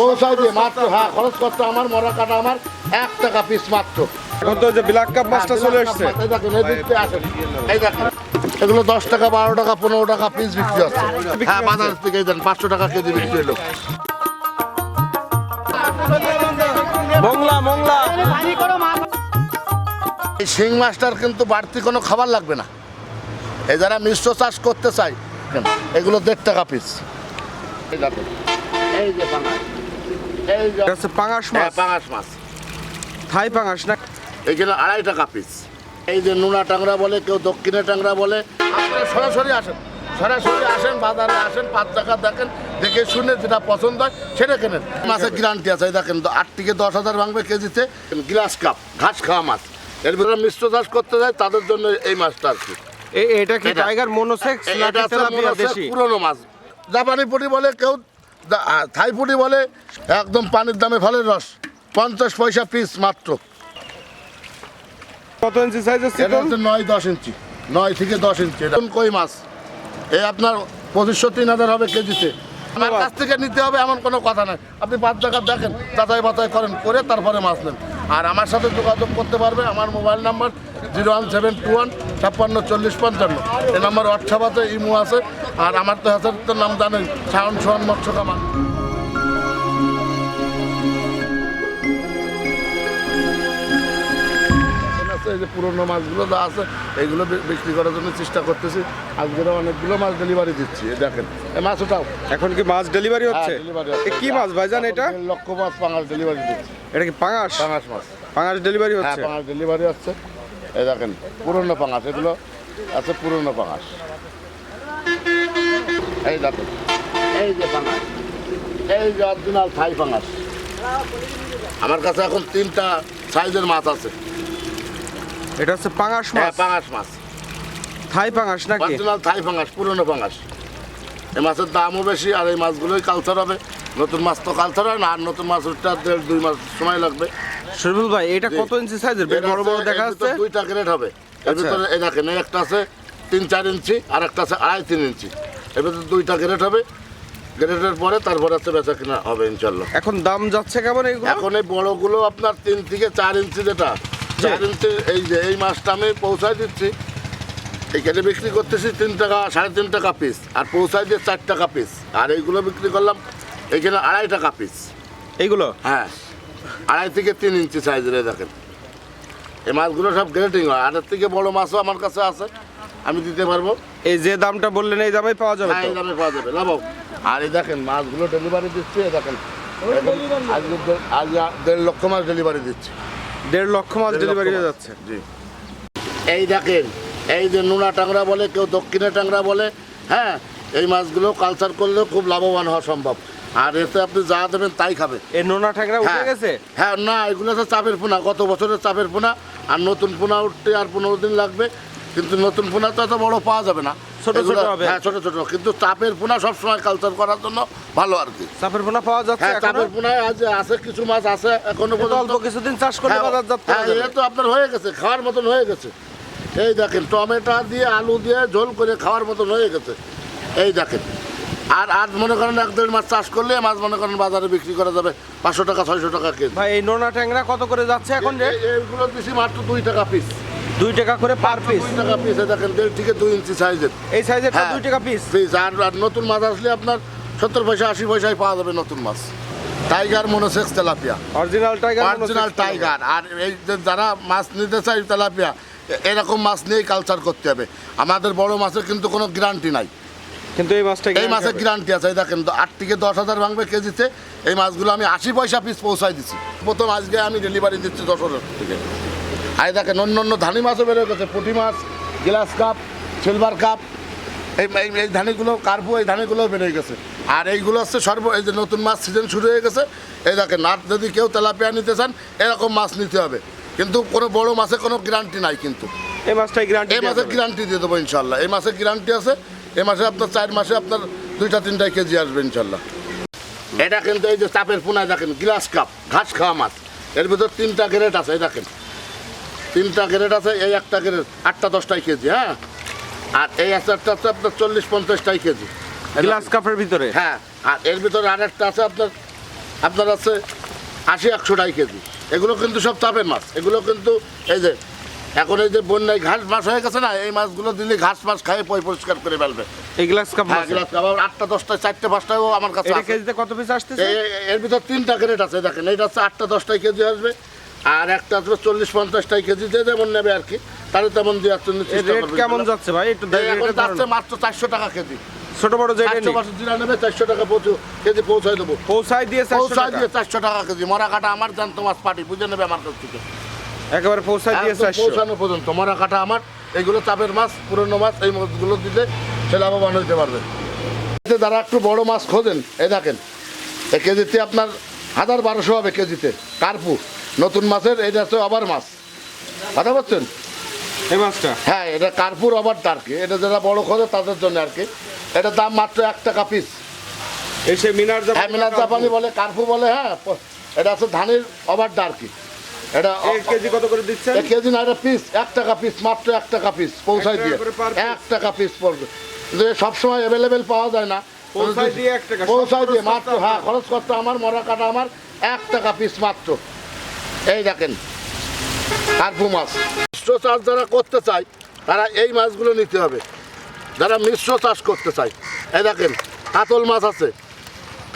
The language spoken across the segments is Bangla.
পৌঁছাই দিয়ে মাত্র হ্যাঁ খরচ করতে আমার মরা কাটা আমার এক টাকা পিস মাত্র। এখন তো যে ব্ল্যাক কাপ মাছটা চলে এসছে। এগুলো দশ টাকা বারো টাকা পনেরো টাকা পিস বিক্রি হচ্ছে। হ্যাঁ বাজার থেকে দেন পাঁচশো টাকা কেজি বিক্রি হলো। মংলা মংলা। এই শিং মাছটার কিন্তু বাড়তি কোনো খাবার লাগবে না। এই যারা মিশ্র চাষ করতে চায় এগুলো দেড় টাকা পিস এই যে পাঙাশ। এই যে হচ্ছে পাঙাশ হ্যাঁ মাছ পাঙাশ মাছ। থাই পাঙাশ না? এইখানে আড়াই টাকা পিস এই যে নোনা টাংরা বলে কেউ দক্ষিণে টাংরা বলে। আপনারা সরাসরি আসেন। সরাসরি আসেন বাজারে আসেন পাঁচ টাকা দেখেন দেখে শুনে যেটা পছন্দ হয় সেটা কেনেন। মাছের গ্যারান্টি আছে দেখেন আট থেকে দশ হাজার ভাঙবে কেজিতে। গ্লাস কাপ ঘাস খাওয়া মাছ। এর ভিতরে মিশ্র চাষ করতে যায় তাদের জন্য এই মাছটা আর কি। এটা কি টাইগার মনোসেক্স এটা পুরনো মাছ। জাপানি পুটি বলে কেউ দা- আ, থাই পুটি বলে একদম পানির দামে ফলের রস। পঞ্চাশ পয়সা পিস মাত্র। কত ইঞ্চি সাইজের এটা হচ্ছে নয় দশ ইঞ্চি নয় থেকে দশ ইঞ্চি এটা কই মাছ? এই আপনার পঁচিশশো তিন হাজার হবে কেজিতে। আমার কাছ থেকে নিতে হবে এমন কোনো কথা নাই। আপনি পাঁচ টাকা দেখেন যাচাই বাছাই করেন করে তারপরে মাছ নেন। আর আমার সাথে যোগাযোগ করতে পারবে আমার mobile number zero one seven two one ছাপ্পান্ন চল্লিশ পঞ্চান্ন। এই নাম্বার হোয়াটসঅ্যাপ আছে ইমো আছে। আর আমার তো হাজার নাম জানেন শাওন সোহান মৎস্য কামান এই যে পুরোনো মাছগুলো যা আছে এইগুলো বিক্রি করার জন্য চেষ্টা করতেছি। আজকে অনেকগুলো মাছ ডেলিভারি দিচ্ছি দেখেন। এই মাছ ওটাও এখন কি মাছ ডেলিভারি হচ্ছে? হ্যাঁ, হচ্ছে। কি মাছ ভাইজান এটা? লক্ষ মাছ পাঙাশ ডেলিভারি দিচ্ছি। এটা কি পাঙাশ? পাঙাশ মাছ। পাঙাশ ডেলিভারি হ্যাঁ হচ্ছে। পাঙাশ ডেলিভারি হচ্ছে। এই দেখেন পুরনো পাঙাশ এগুলো আছে পুরনো পাঙাশ। এই দেখেন এই যে পাঙাশ এই যে অরিজিনাল থাই পাঙাশ। আমার কাছে এখন তিনটা সাইজের মাছ আছে। এটা হচ্ছে পাঙাশ হ্যাঁ মাছ। পাঙাশ মাছ। থাই পাঙাশ নাকি? অরিজিনাল থাই পাঙাশ পুরনো পাঙাশ। এই মাছের দামও বেশি আর এই মাছগুলোই কালচার হবে। নতুন মাছ তো কালচার হয় না আর নতুন মাছ উঠতে দেড় দুই মাস সময় লাগবে। শরীফুল ভাই এটা কত ইঞ্চি সাইজের বেশ বড় বড় দেখা যাচ্ছে। দুইটা গ্রেড হবে। এর আচ্ছা। ভিতরে এই দেখেন এই একটা আছে তিন চার ইঞ্চি আর একটা আছে আড়াই তিন ইঞ্চি। এর ভিতরে দুইটা গ্রেড হবে। গ্রেডের পরে তারপরে আছে বেচা কিনা হবে ইনশাল্লাহ এখন দাম যাচ্ছে কেমন এইগুলো এখন এই বড়গুলো আপনার তিন থেকে চার ইঞ্চি যেটা চার ইঞ্চি এই যে এই মাছটা আমি পৌঁছায় দিচ্ছি। এইখানে বিক্রি করতেছি তিন টাকা সাড়ে তিন টাকা পিস আর পৌঁছায় দিয়ে চার টাকা পিস আর এইগুলো বিক্রি করলাম এইখানে আড়াই টাকা পিস এইগুলো? হ্যাঁ। আড়াই থেকে তিন ইঞ্চি সাইজের দেখেন। এই মাছগুলো সব গ্রেটিং হয়। আর এর থেকে বড় মাছও আমার কাছে আছে। আমি দিতে পারব। এই যে দামটা বললেন এই দামে পাওয়া যাবে হ্যাঁ এই দামে পাওয়া যাবে। লাভ আর এই দেখেন মাছগুলো ডেলিভারি দিচ্ছি দেখেন। আজকে আজ দেড় লক্ষ মাছ ডেলিভারি দিচ্ছি। দেড় লক্ষ মাছ ডেলিভারি হয়ে যাচ্ছে। জি। এই দেখেন এই যে নোনা টাংরা বলে কেউ দক্ষিণে টাংরা বলে হ্যাঁ এই মাছগুলো কালচার করলেও খুব লাভবান হওয়া সম্ভব। আর এতে আপনি যা দেবেন তাই খাবে এই নোনা ঠ্যাংরা উঠে হ্যাঁ। গেছে? হ্যাঁ না এগুলো হচ্ছে চাপের পোনা। গত বছরের চাপের পোনা। আর নতুন পোনা উঠতে আর পনেরো দিন লাগবে। কিন্তু নতুন পোনা তো এত বড় পাওয়া যাবে না। ছোট ছোট হবে। হ্যাঁ ছোট ছোট। কিন্তু চাপের পোনা সবসময় কালচার করার জন্য ভালো আর কি। চাপের পোনা পাওয়া যাচ্ছে হ্যাঁ চাপের পোনায় আজ আছে কিছু মাছ আছে এখনও তো পর্যন্ত অল্প কিছুদিন চাষ হ্যাঁ, বাজার যাচ্ছে হ্যাঁ এটা তো আপনার হয়ে গেছে খাওয়ার মতন হয়ে গেছে। এই দেখেন টমেটো দিয়ে আলু দিয়ে ঝোল করে খাওয়ার মতন হয়ে গেছে। এই দেখেন। আর আর মনে করেন এক দেড় মাছ চাষ করলে মাছ মনে করেন বাজারে বিক্রি করা যাবে পাঁচশো টাকা ছয়শো টাকা কেজি। ভাই এই নোনা ট্যাংরা কত করে যাচ্ছে এখন এই- এইগুলো দিছি মাত্র দুই টাকা পিস দুই টাকা করে পার পিস দুই টাকা পিস দেখেন দেড় থেকে দুই ইঞ্চি সাইজের। এই সাইজের হ্যাঁ। দুই টাকা পিস পিস আর আর নতুন মাছ আসলে আপনার সত্তর পয়সা আশি পয়সায় পাওয়া যাবে নতুন মাছ। Tiger monosex tilapia original tiger original tiger আর এই যারা মাছ নিতে চায় তেলাপিয়া এরকম মাছ নিয়েই কালচার করতে হবে। আমাদের বড় মাছের কিন্তু কোনো গ্যারান্টি নাই। কিন্তু এই মাছটা এই মাছের গ্যারান্টি আছে এই দেখেন তো আট থেকে দশ হাজার ভাঙবে কেজিতে। এই মাছগুলো আমি আশি পয়সা পিস পৌঁছাই দিচ্ছি প্রথম আজকে আমি ডেলিভারি দিচ্ছি দশরের থেকে। আর দেখেন অন্য অন্য ধানি মাছও বেরো গেছে। পুঁটি মাছ গ্লাস কাপ সিলভার কাপ এই এই- ধানিগুলো কার্পু এই ধানিগুলো বেড়ে গেছে। আর এইগুলো হচ্ছে সর্ব এই যে নতুন মাছ সিজন শুরু হয়ে গেছে। এই দেখেন আর যদি কেউ তেলাপিয়া নিতে চান এরকম মাছ নিতে হবে। কিন্তু কোনো বড় মাছের কোনো গ্যারান্টি নাই কিন্তু। এই মাছটাই গ্যারান্টি এই মাসের গ্যারান্টি দিয়ে দেবো ইনশাল্লাহ এই মাসের গ্যারান্টি আছে। এই মাসে আপনার চার মাসে আপনার দুইটা তিনটা কেজি আসবে ইনশাল্লাহ। এটা কিন্তু এই যে চাপের পোনায় দেখেন গ্লাস কাপ ঘাস খাওয়া মাছ। এর ভিতর তিনটা গ্রেড আছে এই দেখেন। তিনটা গ্রেড আছে এই একটা গ্রেড আটটা দশটাই কেজি হ্যাঁ? আর এই একটা আছে আপনার চল্লিশ পঞ্চাশটাই কেজি। গ্লাস কাপের ভিতরে? হ্যাঁ আর এর ভিতরে আর একটা আছে আপনার আপনার আছে আশি একশো টাই কেজি। এগুলো কিন্তু সব চাপের মাছ এগুলো কিন্তু এই যে এখন এই যে বন্যায় ঘাস মাছ হয়ে গেছে না এই মাছগুলো দিলে ঘাস মাছ খাই পয় পরিষ্কার করে ফেলবে। এই গ্লাস কাপ হ্যাঁ মাছ? গ্লাস আবার আটটা দশটা চারটে পাঁচটাও আমার কাছে এটা। কেজিতে কত পিস আসতেছে? এর ভিতর তিনটা গ্রেড আছে দেখেন। এইটা হচ্ছে আটটা দশটাই কেজি আসবে। আর একটা আসবে চল্লিশ পঞ্চাশটাই কেজি যে যেমন নেবে আর কি তাহলে তেমন দেওয়ার জন্য কেমন যাচ্ছে ভাই? একটু এখন যাচ্ছে মাত্র চারশো টাকা কেজি। ছোট বড় যেটা নেই পাঁচশো জিরা নেবে চারশো টাকা পৌঁছে কেজি পৌঁছায় দেবো। পৌঁছায় দিয়ে চারশো টাকা। দিয়ে চারশো টাকা কেজি। মরা কাটা আমার জানতো মাছ পাটি বুঝে নেবে আমার কাছ থেকে। একেবারে পৌঁছায় দিয়ে চারশো। পৌঁছানো পর্যন্ত। মরা কাটা আমার এগুলো চাপের মাছ পুরনো মাছ এই মাছগুলো দিলে সে লাভবান হইতে পারবে। এতে যারা একটু বড় মাছ খোঁজেন এই দেখেন এই কেজিতে আপনার হাজার বারোশো হবে কেজিতে কার্পু। নতুন মাছের এটা হচ্ছে আবার মাছ। কথা বলছেন? এই মাছটা? হ্যাঁ এটা কার্পুর আবার আর কি এটা যারা বড় খোঁজে তাদের জন্য আর কি। এটার দাম মাত্র এক টাকা পিস এই সে মিনার জাপানি হ্যাঁ মিনার জাপানি বলে কার্পু বলে হ্যাঁ এটা হচ্ছে ধানের ওভারটা আর কি এটা কেজি কত করে দিচ্ছেন? এক কেজি না এটা পিস এক টাকা পিস মাত্র এক টাকা পিস পৌঁছায় দিয়ে। করে per piece? এক টাকা পিস পড়বে। কিন্তু সবসময় অ্যাভেলেবেল পাওয়া যায় না। পৌঁছায় দিয়ে এক টাকা, পৌঁছায় দিয়ে মাত্র হ্যাঁ খরচ করতে আমার মরা কাটা আমার এক টাকা পিস মাত্র। এই দেখেন কার্পু মাছ। মিশ্র চাষ যারা করতে চায় তারা এই মাছগুলো নিতে হবে। যারা মিশ্র চাষ করতে চায় এই দেখেন কাতল মাছ আছে।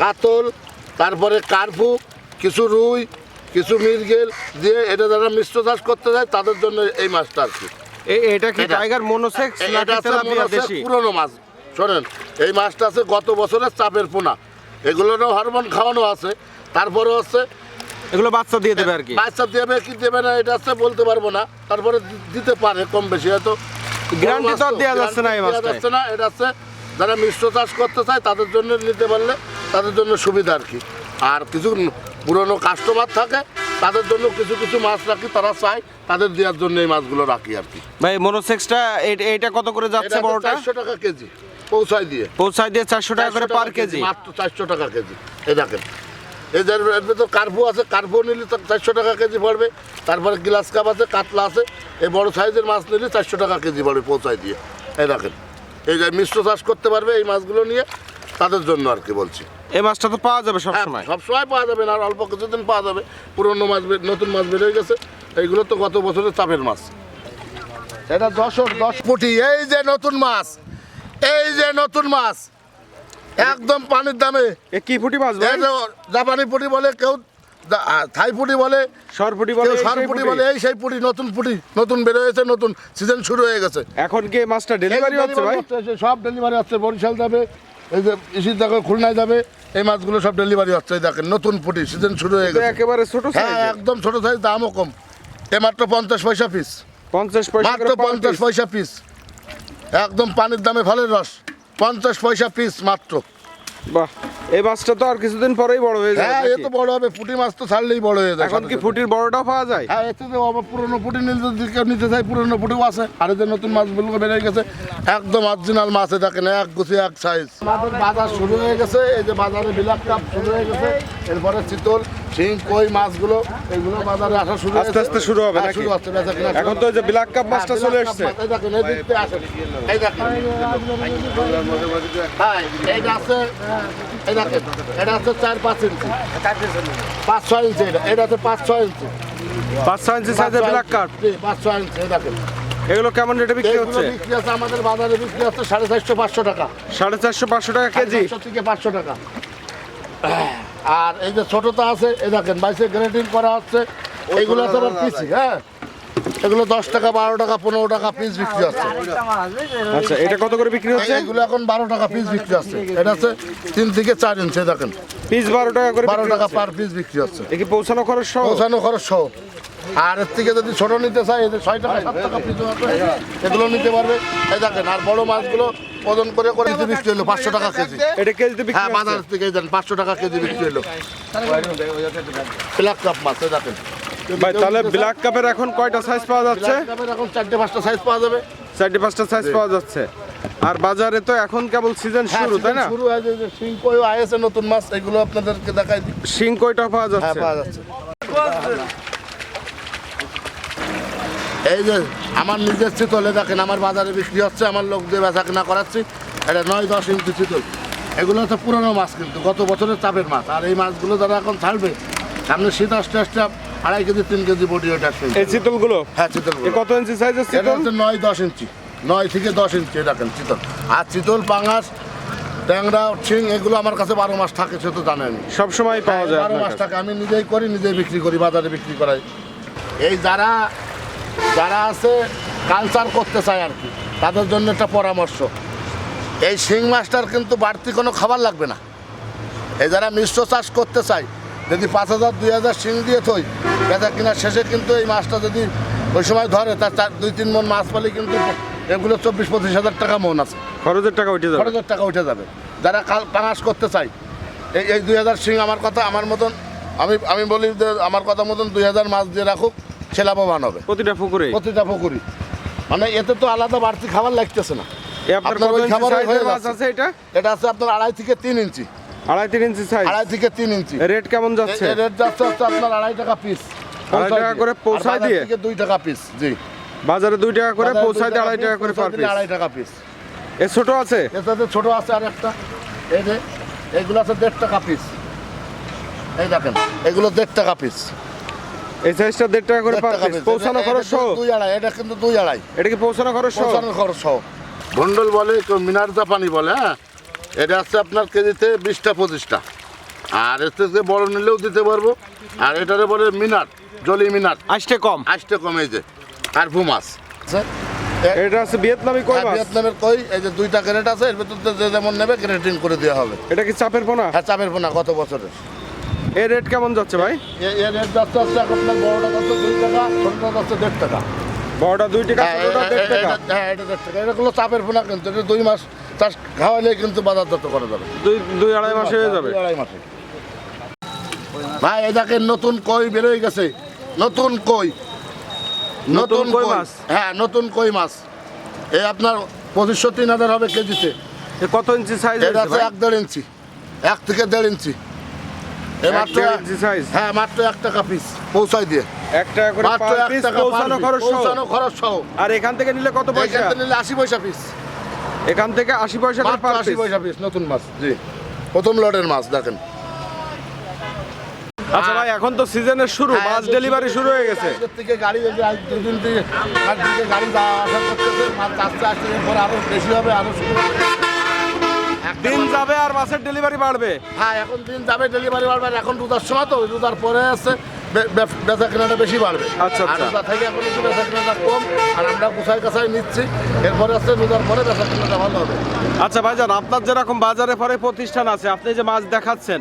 কাতল তারপরে কার্পু কিছু রুই কিছু মিরগেল দিয়ে এটা যারা মিশ্র চাষ করতে যায় তাদের জন্য এই মাছটা আর কি। এটা কি টাইগার মনোসেক্স এটা পুরনো মাছ। শোনেন এই মাছটা আছে গত বছরের চাপের পোনা। এগুলোরও হরমোন খাওয়ানো আছে তারপরে হচ্ছে এগুলো বাচ্চা দিয়ে দেবে আর কি? বাচ্চা দেবে কি দেবে না এটা হচ্ছে বলতে পারব না। তারপরে দিতে পারে কম বেশি হয়তো তো আর যাচ্ছে না মাছটায়। যাচ্ছে না এটা হচ্ছে যারা মিশ্র চাষ করতে চায় তাদের জন্য নিতে পারলে তাদের জন্য সুবিধা আর কি। আর কিছু পুরনো কাস্টমার থাকে তাদের জন্য কিছু কিছু মাছ রাখি তারা চায় তাদের দেওয়ার জন্য এই মাছগুলো রাখি আর কি। ভাই মনোসেক্সটা এটা কত করে যাচ্ছে বড়টা? চারশো টাকা কেজি পৌঁছায় দিয়ে। পৌঁছায় দিয়ে চারশো টাকা করে 400 পার কেজি। মাত্র চারশো টাকা কেজি। এই দেখেন এর ভেতর কার্পু আছে কার্পু নিলে তো চারশো টাকা কেজি পড়বে তারপরে গ্লাস কাপ আছে কাতলা আছে এই বড় সাইজের মাছ নিলে চারশো টাকা কেজি পড়বে পৌঁছায় দিয়ে। এই দেখেন এই যে মিশ্র চাষ করতে পারবে এই মাছগুলো নিয়ে তাদের জন্য আর কি বলছি। এই মাছটা তো পাওয়া যাবে হ্যাঁ সবসময় সবসময় পাওয়া যাবে না আর অল্প কিছুদিন পাওয়া যাবে। পুরনো মাছ নতুন মাছ বেরিয়ে গেছে। এইগুলো তো গত বছরের চাপের মাছ। এটা দশর দশ ফুটি। এই যে নতুন মাছ। এই যে নতুন মাছ। একদম পানির দামে। এ কি ফুটি মাছ ভাই? জাপানি পুটি বলে কেউ থাই পুটি বলে সর ফুটি বলে সর পুটি ফুটি। বলে এই সেই পুটি নতুন পুটি নতুন বের হয়েছে নতুন সিজন শুরু হয়ে গেছে। এখন কি এই মাছটা ডেলিভারি হচ্ছে ভাই? সব ডেলিভারি হচ্ছে বরিশাল যাবে এই যে ইসি দেখো খুলনায় যাবে এই মাছগুলো সব ডেলিভারি হচ্ছে এই দেখেন নতুন পুটি সিজন শুরু হয়ে গেছে। একেবারে ছোট হ্যাঁ একদম ছোট সাইজ দামও কম। এ মাত্র পঞ্চাশ পয়সা পিস পঞ্চাশ পয়সা মাত্র পঞ্চাশ পয়সা পিস একদম পানির দামে ফলের রস। পঞ্চাশ পয়সা পিস মাত্র। বাহ। এই মাছটা তো আর কিছুদিন পরেই বড় হয়ে যাবে হ্যাঁ এ তো বড় হবে পুঁটি মাছ তো ছাড়লেই বড় হয়ে যায় এখন কি সাথে। ফুটির বড়টাও পাওয়া যায় হ্যাঁ এতে তো আবার পুরনো পুঁটি নিতে যদি কেউ নিতে চাই পুরনো পুঁটিও আছে আর এই যে নতুন মাছগুলো বেড়ে গেছে একদম অরিজিনাল মাছে দেখেন এক গুছি এক সাইজ আমাদের বাজার শুরু হয়ে গেছে এই যে বাজারে বিলাক কাপ শুরু হয়ে গেছে এরপরে চিতল শিং কই মাছগুলো এগুলো বাজারে আসা শুরু আস্তে আস্তে শুরু হবে হ্যাঁ, নাকি? শুরু হচ্ছে বেচা কিনা এখন তো ওই যে ব্ল্যাক কাপ মাছটা হ্যাঁ, চলে বিলাক এসছে এই দেখেন, এই দিক দিয়ে আসেন। এই দেখেন। হ্যাঁ, এইটা আছে, এই দেখেন, এটা আছে চার পাঁচ ইঞ্চি। পাঁচ ছয় ইঞ্চি এটা। এটা আছে পাঁচ ছয় ইঞ্চি। পাঁচ ছয় ইঞ্চি সাইজের ব্ল্যাক কাপ পাঁচ ছয় ইঞ্চি দেখেন। এগুলো কেমন রেটে বিক্রি এইগুলো হচ্ছে? বিক্রি আছে আমাদের বাজারে বিক্রি হচ্ছে সাড়ে চারশো পাঁচশো টাকা। সাড়ে চারশো পাঁচশো টাকা কেজি? থেকে পাঁচশো টাকা। আর এই যে ছোটটা আছে এ দেখেন বাইসে গ্রেডিং করা হচ্ছে। এইগুলো আছে আবার পিসি হ্যাঁ? এগুলো দশ টাকা বারো টাকা পনেরো টাকা পিস বিক্রি হচ্ছে। আচ্ছা এটা কত করে বিক্রি হচ্ছে? এগুলো এখন বারো টাকা পিস বিক্রি হচ্ছে। এটা আছে তিন থেকে চার ইঞ্চি দেখেন। পিস বারো টাকা করে বারো টাকা পার পিস বিক্রি হচ্ছে। এ কি পৌঁছানো খরচ সহ? পৌঁছানো খরচ সহ। আর এর থেকে যদি ছোট নিতে চাই এই যে ছয় টাকা সাত টাকা পিস আছে এগুলো নিতে পারবে। এই দেখেন আর বড় মাছগুলো ওজন করে করে বিক্রি হলো পাঁচশো টাকা কেজি। এটা কেজি বিক্রি হ্যাঁ হচ্ছে? বাজার থেকে দেন পাঁচশো টাকা কেজি বিক্রি হলো। ব্ল্যাক কাপ মাছ এই দেখেন। ভাই তাহলে ব্ল্যাক কাপের এখন কয়টা সাইজ পাওয়া যাচ্ছে? এখন চারটে পাঁচটা সাইজ পাওয়া যাবে। চারটি পাঁচটা সাইজ পাওয়া যাচ্ছে। আর বাজারে তো এখন কেবল সিজন হ্যাঁ, শুরু তাই না? শুরু হয়েছে যে শিঙ্কই আয়েছে নতুন মাছ এগুলো আপনাদেরকে দেখাই দিই। শিং কয়টা পাওয়া হ্যাঁ যাচ্ছে। পাওয়া যাচ্ছে। এই যে আমার নিজের চিতলে দেখেন আমার বাজারে বিক্রি হচ্ছে আমার লোক দিয়ে বেচা কেনা করাচ্ছি এটা নয় দশ ইঞ্চি চিতল। এগুলো হচ্ছে পুরনো মাছ কিন্তু গত বছরের চাপের মাছ আর এই মাছগুলো যারা এখন ছাড়বে সামনে শীত আসতে আসতে আড়াই কেজি তিন কেজি বডি ওটা এই চিতলগুলো? হ্যাঁ চিতল কত ইঞ্চি সাইজের এটা হচ্ছে নয় দশ ইঞ্চি নয় থেকে দশ ইঞ্চি রাখেন চিতল। আর চিতল পাঙাশ ট্যাংরা শিং এগুলো আমার কাছে বারো মাস থাকে সে তো জানেন। সব সময় পাওয়া যায় বারো মাস। টাকা আমি নিজেই করি নিজেই বিক্রি করি বাজারে বিক্রি করাই। এই যারা যারা আছে কালচার করতে চায় আর কি তাদের জন্য একটা পরামর্শ। এই শিং মাছটার কিন্তু বাড়তি কোনো খাবার লাগবে না। এই যারা মিশ্র চাষ করতে চায় যদি পাঁচ হাজার দুই হাজার শিং দিয়ে থই বেচা কিনা শেষে কিন্তু এই মাছটা যদি ওই সময় ধরে তার চার দুই তিন মন মাছ পালে কিন্তু এগুলো চব্বিশ পঁচিশ হাজার টাকা মন আছে। খরচের টাকা উঠে যাবে। হাজার টাকা উঠে যাবে। যারা কাল পাঙাশ করতে চাই এই এই দুই হাজার সিং আমার কথা আমার মতন আমি আমি বলি যে আমার কথা মতন দুই হাজার মাছ দিয়ে রাখুক সে লাভবান হবে। প্রতিটা পুকুরে প্রতিটা পুকুরি মানে এতে তো আলাদা বাড়তি খাবার লাগতেছে না। এ আপনার ওই খাবারে হয়ে যাচ্ছে। আছে এটা? এটা আছে আপনার আড়াই থেকে তিন ইঞ্চি। আড়াই তিন ইঞ্চি সাইজ আড়াই থেকে তিন ইঞ্চি। রেট কেমন যাচ্ছে? রেট যাচ্ছে হচ্ছে আপনার আড়াই টাকা পিস আড়াই টাকা করে পৌঁছায় দিয়ে? দুই টাকা পিস জি। বাজারে দুই টাকা করে পৌঁছায় দিয়ে আড়াই টাকা করে পার পিস আড়াই টাকা পিস এ ছোট আছে? সাথে ছোট আছে আর একটা। এই যে এগুলো আছে দেড় টাকা পিস এই দেখেন এগুলো দেড় টাকা পিস এই সাইজটা দেড় টাকা করে পার পিস পৌঁছানো খরচ সহ? দুই আড়াই এটা কিন্তু দুই আড়াই। এটা কি পৌঁছানো খরচ সহ? পৌঁছানোর খরচ সহ। ভন্ডল বলে মিনার জাপানি বলে হ্যাঁ? এটা আছে আপনার কেজিতে বিশটা পঁচিশটা। আর এর থেকে বড় নিলেও দিতে পারব। আর এটারে বলে মিনার জলি মিনার। আসতে কম? আসতে কমে যে আর ভু মাছ। আছে। এটা আছে ভিয়েতনামি কই হ্যাঁ, মাছ? ভিয়েতনামের কই? এই যে দুইটা গ্রেড আছে এর ভিতর যে যেমন নেবে গ্রেডিং করে দেওয়া হবে। এটা কি চাপের পোনা? হ্যাঁ চাপের পোনা কত বছরের। এর রেট কেমন যাচ্ছে ভাই? এ- এর রেট যাচ্ছে হচ্ছে এখন আপনার বড়টা যাচ্ছে দুই টাকা ছোটটা যাচ্ছে দেড় টাকা। বড়টা দুই টাকা হ্যাঁ, ছোটটা দেড় টাকা। এটা- হ্যাঁ এটা দেড় টাকা। এটা হলো চাপের পোনা কিন্তু এটা দুই মাস চাষ খাওয়ালে কিন্তু বাজারজাত করা যাবে। দুই দুই আড়াই মাসে হয়ে যাবে। আড়াই মাসে। ভাই দেখেন নতুন কই বেরোয় গেছে। নতুন কই। নতুন কই মাছ? হ্যাঁ নতুন কই মাছ। এই আপনার পঁচিশশো তিন হাজার হবে কেজিতে। এ কত ইঞ্চি সাইজ এটা আছে এক দেড় ইঞ্চি। এক থেকে দেড় ইঞ্চি। মাত্র ইঞ্চি size? হ্যাঁ মাত্র এক টাকা পিস পৌঁছাই দিয়ে। এক টাকা করে পার পিস পৌঁছানো piece, খরচ সহ? আর এখান থেকে নিলে কত পয়সা? থেকে নিলে আশি পয়সা পিস এখান থেকে আশি পয়সা পার আশি পয়সা পিস নতুন মাছ। জি। প্রথম লটের মাছ দেখেন। আচ্ছা ভাই এখন তো সিজনের শুরু হ্যাঁ, মাছ ডেলিভারি শুরু হয়ে গেছে। থেকে গাড়ি দুদিন থেকে গাড়ি যাওয়া আসা করতেছে মাছ আস্তে আস্তে এরপর আরও বেশি হবে আরও শুরু দিন যাবে আর মাছের ডেলিভারি বাড়বে। হ্যাঁ এখন দিন যাবে ডেলিভারি বাড়বে এখন রোজার সময় তো রোজার পরে আছে। বেচা কেনাটা বেশি বাড়বে। আচ্ছা, আর আচ্ছা। থেকে এখন একটু বেচা কেনাটা কম আর আমরা কোথায় কাছায় নিচ্ছি। এরপরে আসছে রোজার পরে বেচা কেনাটা ভালো হবে। আচ্ছা ভাইজান আপনার যেরকম বাজারে পরে প্রতিষ্ঠান আছে আপনি যে মাছ দেখাচ্ছেন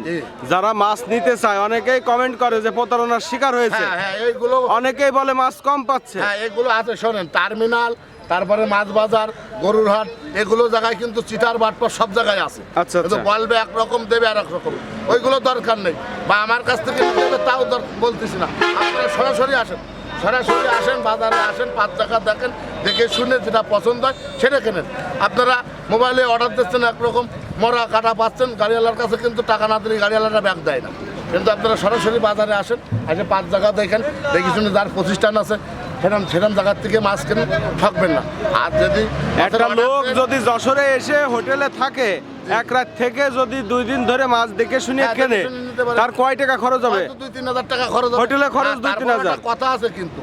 যারা মাছ নিতে চায় অনেকেই কমেন্ট করে যে প্রতারণার শিকার হয়েছে। হ্যাঁ হ্যাঁ এইগুলো অনেকেই বলে মাছ কম পাচ্ছে। হ্যাঁ এগুলো আছে শোনেন টার্মিনাল তারপরে মাছ বাজার গরুর হাট এগুলো জায়গায় কিন্তু চিটার বাটপা সব জায়গায় আছে। আচ্ছা, আচ্ছা। বলবে একরকম দেবে আর রকম ওইগুলো দরকার নেই। বা আমার কাছ থেকে তাও বলতেছি না। আপনারা সরাসরি আসেন। সরাসরি আসেন বাজারে আসেন পাঁচ টাকা দেখেন দেখে শুনে যেটা পছন্দ হয় সেটা কেনেন। আপনারা মোবাইলে অর্ডার দিচ্ছেন একরকম মরা কাটা পাচ্ছেন গাড়িওয়ালার কাছে কিন্তু টাকা না দিলে গাড়িওয়ালারা ব্যাগ দেয় না। কিন্তু আপনারা সরাসরি বাজারে আসেন এসে পাঁচ জায়গা দেখেন দেখি শুনে যার প্রতিষ্ঠান আছে সেরকম সেরকম জায়গার থেকে মাছ কিনে থাকবেন না? আর যদি একটা লোক যদি যশোরে এসে হোটেলে থাকে এক রাত থেকে যদি দুই দিন ধরে মাছ দেখে শুনে হ্যাঁ, কেনে। তার কয় টাকা খরচ হবে? দুই তিন হাজার টাকা খরচ হোটেলে খরচ আর দুই তিন হাজার। কথা আছে কিন্তু।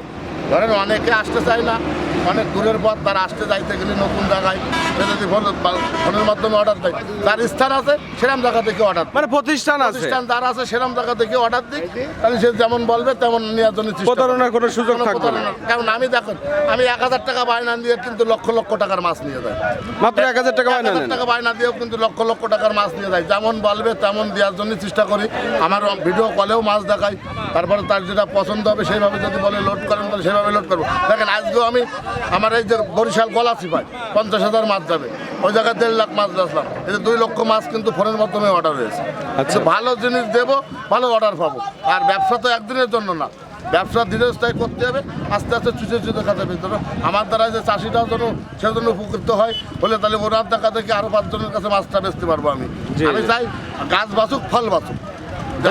ধরেন অনেকে আসতে চায় না অনেক দূরের পথ তারা আসতে যাইতে গেলে নতুন জায়গায় সে যদি ফোন- ফোনের মাধ্যমে অর্ডার দেয় তার স্থান আছে সেরকম জায়গা থেকে অর্ডার মানে প্রতিষ্ঠান আছে। প্রতিষ্ঠান যার আছে সেরকম জায়গা থেকে অর্ডার দিই তাহলে সে যেমন বলবে তেমন নেওয়ার জন্য প্রতারণার কোনো সুযোগ থাকবে কারণ আমি দেখুন আমি এক হাজার টাকা বায়না দিয়ে কিন্তু লক্ষ লক্ষ টাকার মাছ নিয়ে যাই। মাত্র এক হাজার টাকা বায়না টাকা বায়না দিয়েও কিন্তু লক্ষ লক্ষ টাকার মাছ নিয়ে যায় যেমন বলবে তেমন দেওয়ার জন্য চেষ্টা করি। আমার ভিডিও কলেও মাছ দেখাই। তারপরে তার যেটা পছন্দ হবে সেইভাবে যদি বলে লোড করেন তাহলে সেভাবে লোড করব। দেখেন আজকেও আমি আমার এই যে বরিশাল গলাচি পাই পঞ্চাশ হাজার মাছ যাবে। ওই জায়গায় দেড় লাখ মাছ বেচলাম এই যে দুই লক্ষ মাছ কিন্তু ফোনের মাধ্যমে অর্ডার হয়েছে। আচ্ছা। ভালো জিনিস দেবো ভালো অর্ডার পাবো। আর ব্যবসা তো একদিনের জন্য না। ব্যবসা ধীরস্থায়ী করতে হবে আস্তে আস্তে চুচে চুচে খাতে ধরো আমার দ্বারা যে চাষিটাও যেন সেজন্য উপকৃত হয় হলে তাহলে ওনার দেখা থেকে আরও পাঁচজনের কাছে মাছটা বেচতে পারব আমি। আমি চাই গাছ বাঁচুক ফল বাঁচুক।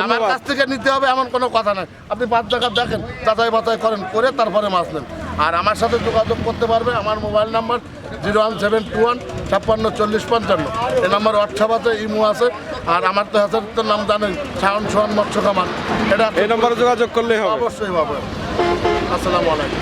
আমার কাছ থেকে নিতে হবে এমন কোনো কথা নাই। আপনি পাঁচ টাকা দেখেন যাচাই বাছাই করেন করে তারপরে মাছ নেন। আর আমার সাথে যোগাযোগ করতে পারবে আমার mobile number zero one seven two one ছাপ্পান্ন চল্লিশ পঞ্চান্ন। এই নাম্বার হোয়াটসঅ্যাপ আছে ইমো আছে আর আমার তো হাসার নাম জানেন শাওন সোহান মৎস্য কামান এটা এই নম্বরে যোগাযোগ করলে হবে। অবশ্যই হবে। আসসালামু আলাইকুম।